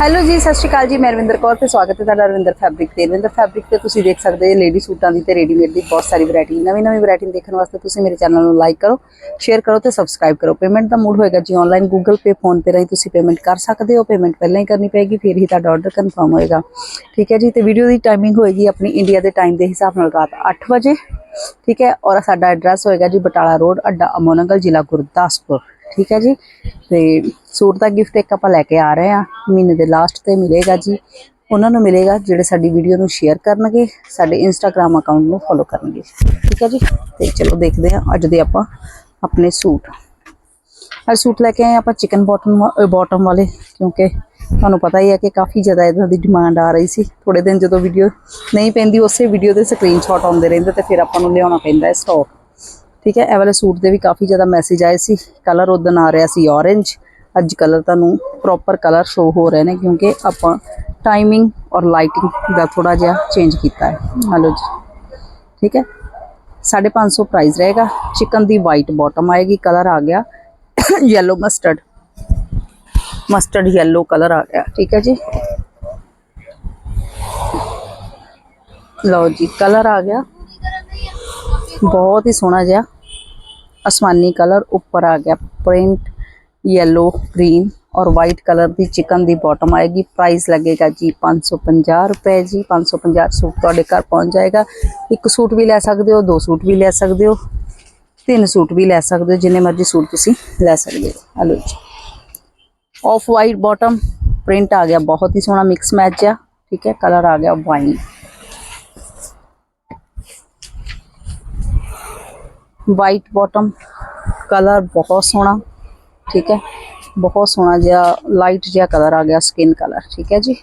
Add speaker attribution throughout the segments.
Speaker 1: Hello ਜੀ, ਸਤਿ ਸ਼੍ਰੀ ਅਕਾਲ ਜੀ, ਮੈਂ ਰਵਿੰਦਰ ਕੌਰ ਤੇ ਸਵਾਗਤ ਹੈ ਤੁਹਾਡਾ ਰਵਿੰਦਰ ਫੈਬਰਿਕ ਤੇ। ਰਵਿੰਦਰ ਫੈਬਰਿਕ ਤੇ ਤੁਸੀਂ ਦੇਖ ਸਕਦੇ ਹੋ, ਲੇਡੀ ਸੂਟਾਂ ਦੀ ਤੇ ਰੈਡੀਮੇਡ ਦੀ ਬਹੁਤ ਸਾਰੀ ਵੈਰਾਈਟੀ ਨਵੀਂ ਨਵੀਂ ਵੈਰਾਈਟੀ ਦੇਖਣ ਵਾਸਤੇ ਤੁਸੀਂ ਮੇਰੇ ਚੈਨਲ ਨੂੰ ਲਾਈਕ ਕਰੋ ਸ਼ੇਅਰ ਕਰੋ ਤੇ ਸਬਸਕ੍ਰਾਈਬ ਕਰੋ। ਪੇਮੈਂਟ ਦਾ ਮੂਡ ਹੋਏਗਾ ਜੀ online Google Pay PhonePe ਰਾਹੀਂ ਤੁਸੀਂ ਪੇਮੈਂਟ ਕਰ ਸਕਦੇ ਹੋ। ਪੇਮੈਂਟ ਪਹਿਲਾਂ ਹੀ ਕਰਨੀ ਪਏਗੀ, ਫਿਰ ਹੀ ਤੁਹਾਡਾ ਆਰਡਰ ਕਨਫਰਮ ਹੋਏਗਾ। ਠੀਕ ਹੈ ਜੀ, ਤੇ ਵੀਡੀਓ ਦੀ ਟਾਈਮਿੰਗ ਹੋਏਗੀ ਆਪਣੀ ਇੰਡੀਆ ਦੇ ਟਾਈਮ ਦੇ ਹਿਸਾਬ ਨਾਲ ਰਾਤ 8 ਵਜੇ। ਠੀਕ ਹੈ, ਔਰ ਸਾਡਾ ਐਡਰੈਸ ਹੋਏਗਾ ਜੀ ਬਟਾਲਾ ਰੋਡ ਅੱਡਾ ਅਮੋਨਗਲ, ਜ਼ਿਲ੍ਹਾ ਗੁਰਦਾਸਪੁਰ। ਠੀਕ ਹੈ ਜੀ, ਤੇ ਸੂਟ ਦਾ ਗਿਫਟ ਇੱਕ ਆਪਾਂ ਲੈ ਕੇ ਆ ਰਹੇ ਆ ਮਹੀਨੇ ਦੇ ਲਾਸਟ ਤੇ ਮਿਲੇਗਾ ਜੀ। ਉਹਨਾਂ ਨੂੰ ਮਿਲੇਗਾ, ਜਿਹੜੇ ਸਾਡੀ ਵੀਡੀਓ ਨੂੰ ਸ਼ੇਅਰ ਕਰਨਗੇ, ਸਾਡੇ ਇੰਸਟਾਗ੍ਰam ਅਕਾਊਂਟ ਨੂੰ ਫੋਲੋ ਕਰਨਗੇ। ਠੀਕ ਹੈ ਜੀ? ਤੇ ਚਲੋ ਦੇਖਦੇ ਆ ਅੱਜ ਦੇ ਆਪਾਂ ਆਪਣੇ ਸੂਟ। ਅੱਜ ਸੂਟ ਲੈ ਕੇ ਆਏ ਆਪਾਂ ਚਿਕਨ ਬਾਟਮ ਬਾਟਮ ਵਾਲੇ, ਕਿਉਂਕਿ ਤੁਹਾਨੂੰ ਪਤਾ ਹੀ ਹੈ ਕਿ ਕਾਫੀ ਜ਼ਿਆਦਾ ਇਹਨਾਂ ਦੀ ਡਿਮਾਂਡ ਆ ਰਹੀ ਸੀ। ਥੋੜੇ ਦਿਨ ਜਦੋਂ ਵੀਡੀਓ ਨਹੀਂ ਪੈਂਦੀ, ਉਸੇ ਵੀਡੀਓ ਦੇ ਸਕਰੀਨਸ਼ਾਟ ਆਉਂਦੇ ਰਹਿੰਦੇ ਤੇ ਫਿਰ ਆਪਾਂ ਨੂੰ ਲਿਆਉਣਾ ਪੈਂਦਾ ਹੈ ਸਟਾਕ ਠੀਕ ਹੈ? ਇਹ ਵਾਲੇ ਸੂਟ ਦੇ ਵੀ ਕਾਫੀ ਜ਼ਿਆਦਾ ਮੈਸੇਜ ਆਏ ਸੀ। ਕਲਰ ਉਦੋਂ ਆ ਰਿਹਾ ਸੀ orange ਅੱਜ ਕਲਰ ਤੁਹਾਨੂੰ ਪ੍ਰੋਪਰ ਕਲਰ ਸ਼ੋ ਹੋ ਰਹੇ ਨੇ ਕਿਉਂਕਿ ਆਪਾਂ ਟਾਈਮਿੰਗ ਔਰ ਲਾਈਟਿੰਗ ਦਾ ਥੋੜਾ ਜਿਹਾ ਚੇਂਜ ਕੀਤਾ ਹੈ ਹਲੋ ਜੀ ਠੀਕ ਹੈ 550 ਪ੍ਰਾਈਸ ਰਹੇਗਾ ਚਿਕਨ ਦੀ ਵਾਈਟ ਬਾਟਮ ਆਏਗੀ ਕਲਰ ਆ ਗਿਆ yellow mustard mustard yellow colour ਆ ਗਿਆ ਠੀਕ ਹੈ ਜੀ ਲਓ ਜੀ ਕਲਰ ਆ ਗਿਆ ਬਹੁਤ ਹੀ ਸੋਹਣਾ ਜਿਹਾ ਅਸਮਾਨੀ ਕਲਰ ਉੱਪਰ ਆ ਗਿਆ ਪ੍ਰਿੰਟ ਯੈਲੋ ਗ੍ਰੀਨ ਔਰ ਵਾਈਟ ਕਲਰ ਦੀ ਚਿਕਨ ਦੀ ਬਾਟਮ ਆਏਗੀ ਪ੍ਰਾਈਸ ਲੱਗੇਗਾ ਜੀ 550 ਰੁਪਏ ਜੀ 550 ਸੂਟ ਤੁਹਾਡੇ ਘਰ ਪਹੁੰਚ ਜਾਏਗਾ ਇੱਕ ਸੂਟ ਵੀ ਲੈ ਸਕਦੇ ਹੋ ਦੋ ਸੂਟ ਵੀ ਲੈ ਸਕਦੇ ਹੋ ਤਿੰਨ ਸੂਟ ਵੀ ਲੈ ਸਕਦੇ ਹੋ ਜਿੰਨੇ ਮਰਜ਼ੀ ਸੂਟ ਤੁਸੀਂ ਲੈ ਸਕਦੇ ਹੋ ਹਲੋ ਜੀ ਆਫ ਵਾਈਟ ਬਾਟਮ ਪ੍ਰਿੰਟ ਆ ਗਿਆ ਬਹੁਤ ਹੀ ਸੋਹਣਾ ਮਿਕਸ ਮੈਚ ਆ ਠੀਕ ਹੈ ਕਲਰ ਆ ਗਿਆ ਵਾਈਨ ਵਾਈਟ ਬਾਟਮ ਕਲਰ ਬਹੁਤ ਸੋਹਣਾ ਠੀਕ ਹੈ। ਬਹੁਤ ਸੋਹਣਾ ਜਿਹਾ ਲਾਈਟ ਜਿਹਾ ਕਲਰ ਆ ਗਿਆ ਸਕਿਨ ਕਲਰ ਠੀਕ ਹੈ ਜੀ।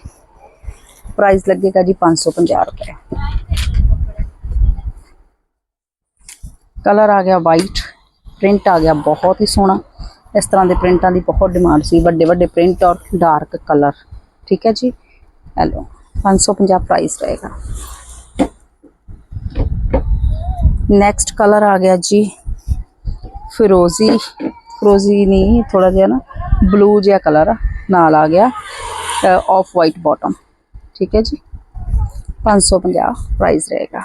Speaker 1: ਪ੍ਰਾਈਸ ਲੱਗੇਗਾ ਜੀ 550 ਰੁਪਏ। ਕਲਰ ਆ ਗਿਆ ਵਾਈਟ ਪ੍ਰਿੰਟ ਆ ਗਿਆ ਬਹੁਤ ਹੀ ਸੋਹਣਾ। ਇਸ ਤਰ੍ਹਾਂ ਦੇ ਪ੍ਰਿੰਟਾਂ ਦੀ ਬਹੁਤ ਡਿਮਾਂਡ ਸੀ, ਵੱਡੇ ਵੱਡੇ ਪ੍ਰਿੰਟ ਔਰ ਡਾਰਕ ਕਲਰ ਠੀਕ ਹੈ ਜੀ। ਹੈਲੋ 550 ਪ੍ਰਾਈਸ ਰਹੇਗਾ। ਨੈਕਸਟ ਕਲਰ ਆ ਗਿਆ ਜੀ ਫਿਰੋਜ਼ੀ ਫਿਰੋਜ਼ੀ ਨਹੀਂ ਥੋੜਾ ਜਿਹਾ ਨਾ ਬਲੂ ਜਿਹਾ ਕਲਰ ਨਾਲ ਆ ਗਿਆ ਆਫ ਵਾਈਟ ਬਾਟਮ ਠੀਕ ਹੈ ਜੀ 550 ਪ੍ਰਾਈਸ ਰਹੇਗਾ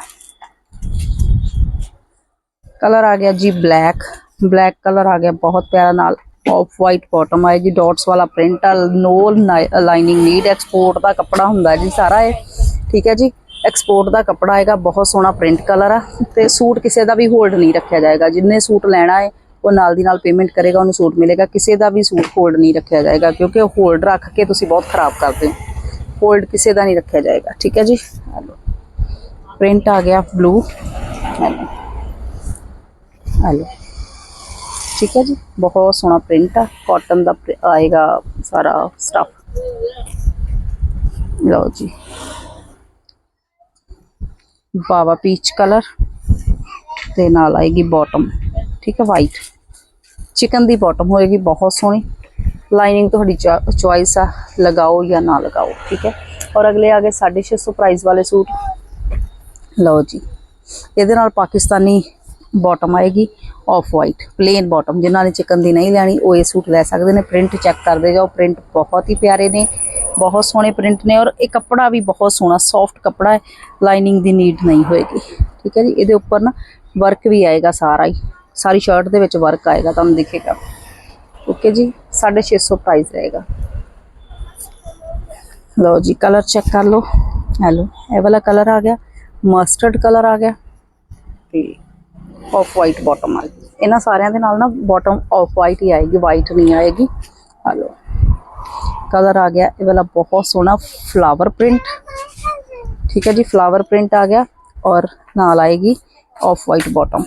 Speaker 1: ਕਲਰ ਆ ਗਿਆ ਜੀ ਬਲੈਕ ਬਲੈਕ ਕਲਰ ਆ ਗਿਆ ਬਹੁਤ ਪਿਆਰਾ ਨਾਲ ਆਫ ਵਾਈਟ ਬਾਟਮ ਆਏਗੀ ਡਾਟਸ ਵਾਲਾ ਪ੍ਰਿੰਟ ਆ ਨੋ ਲਾਈਨਿੰਗ ਨੀਡ ਐਕਸਪੋਰਟ ਦਾ ਕੱਪੜਾ ਹੁੰਦਾ ਜੀ ਸਾਰਾ ਇਹ ਠੀਕ ਹੈ ਜੀ ਐਕਸਪੋਰਟ ਦਾ ਕੱਪੜਾ ਆਏਗਾ ਬਹੁਤ ਸੋਹਣਾ ਪ੍ਰਿੰਟ ਕਲਰ ਆ ਤੇ ਸੂਟ ਕਿਸੇ ਦਾ ਵੀ ਹੋਲਡ ਨਹੀਂ ਰੱਖਿਆ ਜਾਏਗਾ ਜਿੰਨੇ ਸੂਟ ਲੈਣਾ ਹੈ ਉਹ ਨਾਲ ਦੀ ਨਾਲ ਪੇਮੈਂਟ ਕਰੇਗਾ ਉਹਨੂੰ ਸੂਟ ਮਿਲੇਗਾ ਕਿਸੇ ਦਾ ਵੀ ਸੂਟ ਹੋਲਡ ਨਹੀਂ ਰੱਖਿਆ ਜਾਏਗਾ ਕਿਉਂਕਿ ਉਹ ਹੋਲਡ ਰੱਖ ਕੇ ਤੁਸੀਂ ਬਹੁਤ ਖਰਾਬ ਕਰਦੇ ਹੋ ਹੋਲਡ ਕਿਸੇ ਦਾ ਨਹੀਂ ਰੱਖਿਆ ਜਾਏਗਾ ਠੀਕ ਹੈ ਜੀ ਹਲੋ ਪ੍ਰਿੰਟ ਆ ਗਿਆ ਬਲੂ ਹਲੋ ਹਲੋ ਠੀਕ ਹੈ ਜੀ ਬਹੁਤ ਸੋਹਣਾ ਪ੍ਰਿੰਟ ਆ ਕਾਟਨ ਦਾ ਪ੍ਰਿ- ਆਏਗਾ ਸਾਰਾ ਸਟਫ ਲਓ ਜੀ ਬਾਵਾ ਪੀਚ ਕਲਰ ਤੇ ਨਾਲ ਆਏਗੀ ਬਾਟਮ ਠੀਕ ਹੈ ਵਾਈਟ ਚਿਕਨ ਦੀ ਬਾਟਮ ਹੋਏਗੀ, ਬਹੁਤ ਸੋਹਣੀ। ਲਾਈਨਿੰਗ ਤੁਹਾਡੀ ਚੁਆਇਸ ਆ, ਲਗਾਓ ਜਾਂ ਨਾ ਲਗਾਓ, ਠੀਕ ਹੈ? ਔਰ ਅਗਲੇ ਆ ਗਏ 650 ਪ੍ਰਾਈਸ ਵਾਲੇ ਸੂਟ। ਲਓ ਜੀ, ਇਹਦੇ ਨਾਲ ਪਾਕਿਸਤਾਨੀ ਬਾਟਮ ਆਏਗੀ ਆਫ ਵਾਈਟ ਪਲੇਨ ਬਾਟਮ ਜਿਨ੍ਹਾਂ ਨੇ ਚਿਕਨ ਦੀ ਨਹੀਂ ਲੈਣੀ, ਉਹ ਇਹ ਸੂਟ ਲੈ ਸਕਦੇ ਨੇ। ਪ੍ਰਿੰਟ ਚੈੱਕ ਕਰਦੇ ਜਾਓ ਪ੍ਰਿੰਟ ਬਹੁਤ ਹੀ ਪਿਆਰੇ ਨੇ, ਬਹੁਤ ਸੋਹਣੇ ਪ੍ਰਿੰਟ ਨੇ ਔਰ ਇਹ ਕੱਪੜਾ ਵੀ ਬਹੁਤ ਸੋਹਣਾ ਸੌਫਟ ਕੱਪੜਾ ਹੈ ਲਾਈਨਿੰਗ ਦੀ ਨੀਡ ਨਹੀਂ ਹੋਏਗੀ, ਠੀਕ ਹੈ ਜੀ? ਇਹਦੇ ਉੱਪਰ ਨਾ ਵਰਕ ਵੀ ਆਏਗਾ ਸਾਰਾ ਹੀ। ਸਾਰੀ ਸ਼ਰਟ ਦੇ ਵਿੱਚ ਵਰਕ ਆਏਗਾ ਤੁਹਾਨੂੰ ਦਿਖੇਗਾ। ਓਕੇ ਜੀ 650 ਪ੍ਰਾਈਸ ਰਹੇਗਾ। ਲਓ ਜੀ ਕਲਰ ਚੈੱਕ ਕਰ ਲਓ। ਹੈਲੋ ਇਹ ਵਾਲਾ ਕਲਰ ਆ ਗਿਆ ਮਸਟਰਡ ਕਲਰ ਆ ਗਿਆ ਤੇ ਆਫ ਵਾਈਟ ਬਾਟਮ ਆ ਗਈ ਇਹਨਾਂ ਸਾਰਿਆਂ ਦੇ ਨਾਲ ਨਾ ਬਾਟਮ ਆਫ ਵਾਈਟ ਹੀ ਆਏਗੀ ਵਾਈਟ ਨਹੀਂ ਆਏਗੀ। ਹੈਲੋ ਕਲਰ ਆ ਗਿਆ, ਇਹ ਵਾਲਾ ਬਹੁਤ ਸੋਹਣਾ ਫਲਾਵਰ ਪ੍ਰਿੰਟ ਠੀਕ ਹੈ ਜੀ ਫਲਾਵਰ ਪ੍ਰਿੰਟ ਆ ਗਿਆ ਔਰ ਨਾਲ ਆਏਗੀ ਆਫ ਵਾਈਟ ਬਾਟਮ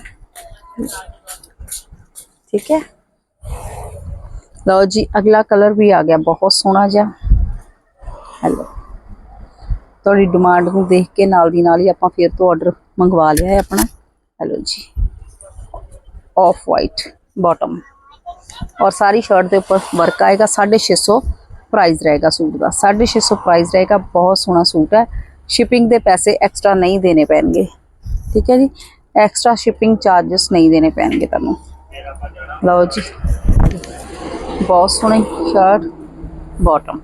Speaker 1: ठीक है? लो जी, अगला कलर भी आ गया, बहुत सोहना जहा। हेलो थोड़ी डिमांड को देख के नाल दी नाल ही ਆਪਾਂ फिर तो ऑर्डर मंगवा लिया है अपना। हेलो जी। ऑफ़ वाइट बॉटम और सारी शर्ट के उपर वर्क आएगा, साढ़े छे सौ प्राइज रहेगा सूट का साढ़े छे सौ प्राइज रहेगा, बहुत सोहना सूट है। शिपिंग के पैसे एक्सट्रा नहीं देने पैणगे। ठीक है जी? एक्स्ट्रा शिपिंग चार्जस नहीं देने पैनगे तमू ਲਓ ਜੀ। ਬਹੁਤ ਸੋਹਣੀ ਸ਼ਰਟ ਬਾਟਮ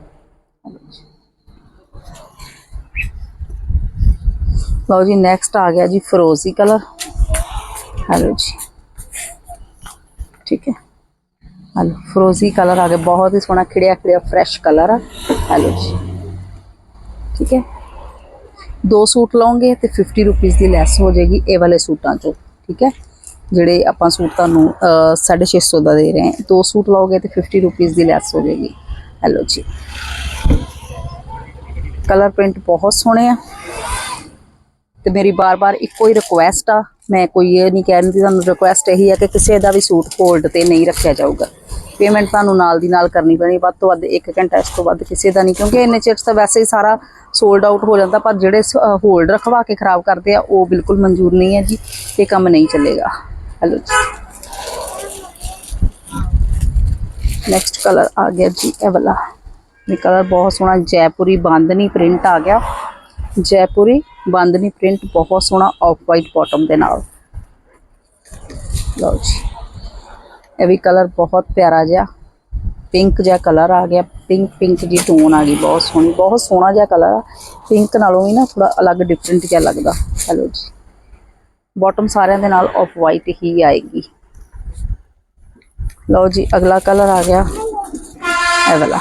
Speaker 1: ਲਓ ਜੀ ਨੈਕਸਟ ਆ ਗਿਆ ਜੀ ਫਰੋਜ਼ੀ ਕਲਰ। ਹੈਲੋ ਜੀ। ਠੀਕ ਹੈ। ਹੈਲੋ, ਫਰੋਜ਼ੀ ਕਲਰ ਆ ਗਿਆ। ਬਹੁਤ ਹੀ ਸੋਹਣਾ ਖਿੜਿਆ ਖਿੜਿਆ ਫਰੈਸ਼ ਕਲਰ ਆ। ਹੈਲੋ ਜੀ। ਠੀਕ ਹੈ। ਦੋ ਸੂਟ ਲਓਗੇ ਤੇ 50 ਰੁਪੀਸ ਦੀ ਲੈਸ ਹੋ ਜਾਏਗੀ ਇਹ ਵਾਲੇ ਸੂਟਾਂ ਚੋਂ। ਠੀਕ ਹੈ। ਜਿਹੜੇ ਆਪਾਂ ਸੂਟ ਤੁਹਾਨੂੰ ਅਹ, 650 ਦਾ ਦੇ ਰਹੇ ਹਾਂ। ਦੋ ਸੂਟ ਲਓਗੇ ਤੇ 50 ਰੁਪੀਸ ਦੀ ਲੈਸ ਹੋ ਜਾਏਗੀ। ਹੈਲੋ ਜੀ। ਕਲਰ ਪ੍ਰਿੰਟ ਬਹੁਤ ਸੋਹਣੇ ਆ। ਤੇ ਮੇਰੀ ਬਾਰ-ਬਾਰ ਇੱਕੋ ਹੀ ਰਿਕੁਐਸਟ ਆ। ਮੈਂ ਕੋਈ ਇਹ ਨਹੀਂ ਕਹਿ ਰਹੀ ਤੁਹਾਨੂੰ ਰਿਕੁਐਸਟ ਇਹੀ ਆ ਕਿ ਕਿਸੇ ਦਾ ਵੀ ਸੂਟ ਹੋਲਡ ਤੇ ਨਹੀਂ ਰੱਖਿਆ ਜਾਊਗਾ। ਪੇਮੈਂਟ ਤੁਹਾਨੂੰ ਨਾਲ ਦੀ ਨਾਲ ਕਰਨੀ ਪੈਣੀ ਵੱਧ ਤੋਂ ਵੱਧ 1 ਘੰਟਾ ਇਸ ਤੋਂ ਵੱਧ ਕਿਸੇ ਦਾ ਨਹੀਂ ਕਿਉਂਕਿ ਇੰਨੇ ਚਿਰ ਤਾਂ ਵੈਸੇ ਹੀ ਸਾਰਾ ਸੋਲਡ ਆਊਟ ਹੋ ਜਾਂਦਾ ਪਰ ਜਿਹੜੇ ਹੋਲਡ ਰਖਵਾ ਕੇ ਖਰਾਬ ਕਰਦੇ ਆ ਉਹ ਬਿਲਕੁਲ ਮਨਜ਼ੂਰ ਨਹੀਂ ਹੈ ਜੀ ਇਹ ਕੰਮ ਨਹੀਂ ਚੱਲੇਗਾ। ਹੈਲੋ ਜੀ ਨੈਕਸਟ ਕਲਰ ਆ ਗਿਆ ਜੀ ਇਹ ਵਾਲਾ ਇਹ ਕਲਰ ਬਹੁਤ ਸੋਹਣਾ ਜੈਪੁਰੀ ਬਾਂਦਨੀ ਪ੍ਰਿੰਟ ਆ ਗਿਆ ਜੈਪੁਰੀ ਬਾਂਦਨੀ ਪ੍ਰਿੰਟ ਬਹੁਤ ਸੋਹਣਾ ਆਫ ਵਾਈਟ ਬਾਟਮ ਦੇ ਨਾਲ ਲਓ ਜੀ ਇਹ ਵੀ ਕਲਰ ਬਹੁਤ ਪਿਆਰਾ ਜਿਹਾ ਪਿੰਕ ਜਿਹਾ ਕਲਰ ਆ ਗਿਆ ਪਿੰਕ ਪਿੰਕ ਜੀ ਟੋਨ ਆ ਗਈ ਬਹੁਤ ਸੋਹਣੀ ਬਹੁਤ ਸੋਹਣਾ ਜਿਹਾ ਕਲਰ ਆ ਪਿੰਕ ਨਾਲੋਂ ਵੀ ਨਾ ਥੋੜਾ ਅਲੱਗ ਡਿਫਰੈਂਟ ਜਿਹਾ ਲੱਗਦਾ ਹੈਲੋ ਜੀ ਬਾਟਮ ਸਾਰਿਆਂ ਦੇ ਨਾਲ ਆਫ ਵਾਈਟ ਹੀ ਆਏਗੀ ਲਓ ਜੀ ਅਗਲਾ ਕਲਰ ਆ ਗਿਆ ਇਹ ਵਾਲਾ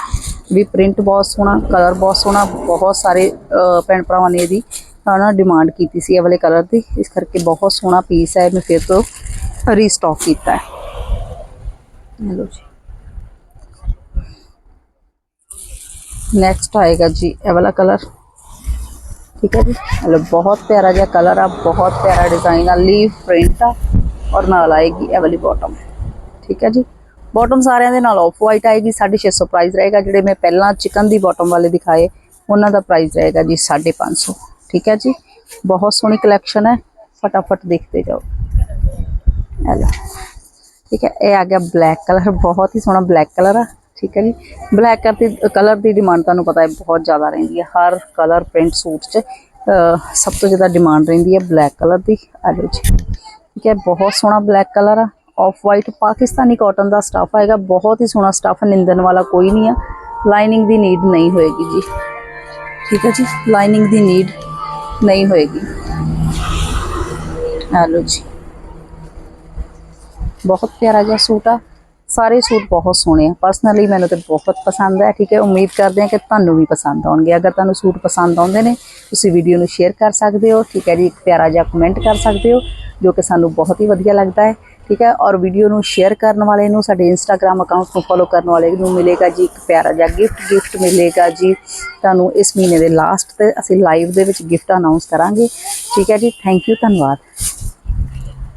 Speaker 1: ਵੀ ਪ੍ਰਿੰਟ ਬਹੁਤ ਸੋਹਣਾ ਕਲਰ ਬਹੁਤ ਸੋਹਣਾ ਬਹੁਤ ਸਾਰੇ ਅਹ, ਭੈਣ ਭਰਾਵਾਂ ਨੇ ਇਹਦੀ ਹਨਾ ਡਿਮਾਂਡ ਕੀਤੀ ਸੀ ਇਹ ਵਾਲੇ ਕਲਰ ਦੀ ਇਸ ਕਰਕੇ ਬਹੁਤ ਸੋਹਣਾ ਪੀਸ ਹੈ ਮੈਂ ਫਿਰ ਤੋਂ ਰੀਸਟਾਕ ਕੀਤਾ ਹੈ ਲਓ ਜੀ ਨੈਕਸਟ ਆਏਗਾ ਜੀ ਇਹ ਵਾਲਾ ਕਲਰ ਠੀਕ ਹੈ ਜੀ? ਹਲੋ, ਬਹੁਤ ਪਿਆਰਾ ਜਿਹਾ ਕਲਰ ਆ, ਬਹੁਤ ਪਿਆਰਾ ਡਿਜ਼ਾਈਨ ਆ ਲੀਵ ਪ੍ਰਿੰਟ ਆ ਔਰ ਨਾਲ ਆਏਗੀ ਇਹ ਵਾਲੀ ਬਾਟਮ ਠੀਕ ਹੈ ਜੀ? ਬਾਟਮ ਸਾਰਿਆਂ ਦੇ ਨਾਲ ਆਫ ਵਾਈਟ ਆਏਗੀ 650 ਪ੍ਰਾਈਸ ਰਹੇਗਾ। ਜਿਹੜੇ ਮੈਂ ਪਹਿਲਾਂ ਚਿਕਨ ਦੀ ਬਾਟਮ ਵਾਲੇ ਦਿਖਾਏ, ਉਹਨਾਂ ਦਾ ਪ੍ਰਾਈਸ ਰਹੇਗਾ ਜੀ 550 ਠੀਕ ਹੈ ਜੀ? ਬਹੁਤ ਸੋਹਣੀ ਕਲੈਕਸ਼ਨ ਹੈ, ਫਟਾਫਟ ਦੇਖਦੇ ਜਾਓ। ਇਹ ਠੀਕ ਹੈ, ਇਹ ਆ ਗਿਆ ਬਲੈਕ ਕਲਰ ਬਹੁਤ ਹੀ ਸੋਹਣਾ ਬਲੈਕ ਕਲਰ ਆ। ਠੀਕ ਹੈ ਜੀ। ਬਲੈਕ ਕਲਰ ਦੀ ਕਲਰ ਦੀ ਡਿਮਾਂਡ ਤੁਹਾਨੂੰ ਪਤਾ ਹੈ, ਬਹੁਤ ਜ਼ਿਆਦਾ ਰਹਿੰਦੀ ਹੈ। ਹਰ ਕਲਰ ਪ੍ਰਿੰਟ ਸੂਟ 'ਚ ਸਭ ਤੋਂ ਜ਼ਿਆਦਾ ਡਿਮਾਂਡ ਰਹਿੰਦੀ ਹੈ ਬਲੈਕ ਕਲਰ ਦੀ। ਆਲੋ ਜੀ। ਠੀਕ ਹੈ, ਬਹੁਤ ਸੋਹਣਾ ਬਲੈਕ ਕਲਰ ਆ। ਆਫ ਵਾਈਟ ਪਾਕਿਸਤਾਨੀ ਕਾਟਨ ਦਾ ਸਟਫ ਆਏਗਾ। ਬਹੁਤ ਹੀ ਸੋਹਣਾ ਸਟਫ ਨਿੰਦਣ ਵਾਲਾ ਕੋਈ ਨਹੀਂ ਆ। ਲਾਈਨਿੰਗ ਦੀ ਨੀਡ ਨਹੀਂ ਹੋਏਗੀ ਜੀ। ਠੀਕ ਹੈ ਜੀ ਲਾਈਨਿੰਗ ਦੀ ਨੀਡ ਨਹੀਂ ਹੋਏਗੀ। ਆਲੋ ਜੀ। ਬਹੁਤ ਪਿਆਰਾ ਜਿਹਾ ਸੂਟ ਆ। ਸਾਰੇ ਸੂਟ ਬਹੁਤ ਸੋਹਣੇ ਆ। ਪਰਸਨਲੀ ਮੈਨੂੰ ਤੇ ਬਹੁਤ ਪਸੰਦ ਹੈ ਠੀਕ ਹੈ? ਉਮੀਦ ਕਰਦੇ ਹਾਂ ਕਿ ਤੁਹਾਨੂੰ ਵੀ ਪਸੰਦ ਆਉਣਗੇ। ਅਗਰ ਤੁਹਾਨੂੰ ਸੂਟ ਪਸੰਦ ਆਉਂਦੇ ਨੇ, ਤੁਸੀਂ ਵੀਡੀਓ ਨੂੰ ਸ਼ੇਅਰ ਕਰ ਸਕਦੇ ਹੋ, ਠੀਕ ਹੈ ਜੀ? ਇੱਕ ਪਿਆਰਾ ਜਿਹਾ ਕਮੈਂਟ ਕਰ ਸਕਦੇ ਹੋ, ਜੋ ਕਿ ਸਾਨੂੰ ਬਹੁਤ ਹੀ ਵਧੀਆ ਲੱਗਦਾ ਹੈ, ਠੀਕ ਹੈ? ਔਰ ਵੀਡੀਓ ਨੂੰ ਸ਼ੇਅਰ ਕਰਨ ਵਾਲੇ ਨੂੰ, ਸਾਡੇ ਇੰਸਟਾਗ੍ਰam ਅਕਾਊਂਟ ਨੂੰ ਫੋਲੋ ਕਰਨ ਵਾਲੇ ਨੂੰ ਮਿਲੇਗਾ ਜੀ ਇੱਕ ਪਿਆਰਾ ਜਿਹਾ ਗਿਫਟ ਗਿਫਟ ਮਿਲੇਗਾ ਜੀ। ਤੁਹਾਨੂੰ ਇਸ ਮਹੀਨੇ ਦੇ ਲਾਸਟ ਤੇ ਅਸੀਂ ਲਾਈਵ ਦੇ ਵਿੱਚ ਗਿਫਟ ਅਨਾਉਂਸ ਕਰਾਂਗੇ, ਠੀਕ ਹੈ ਜੀ? ਥੈਂਕ ਯੂ ਧੰਨਵਾਦ।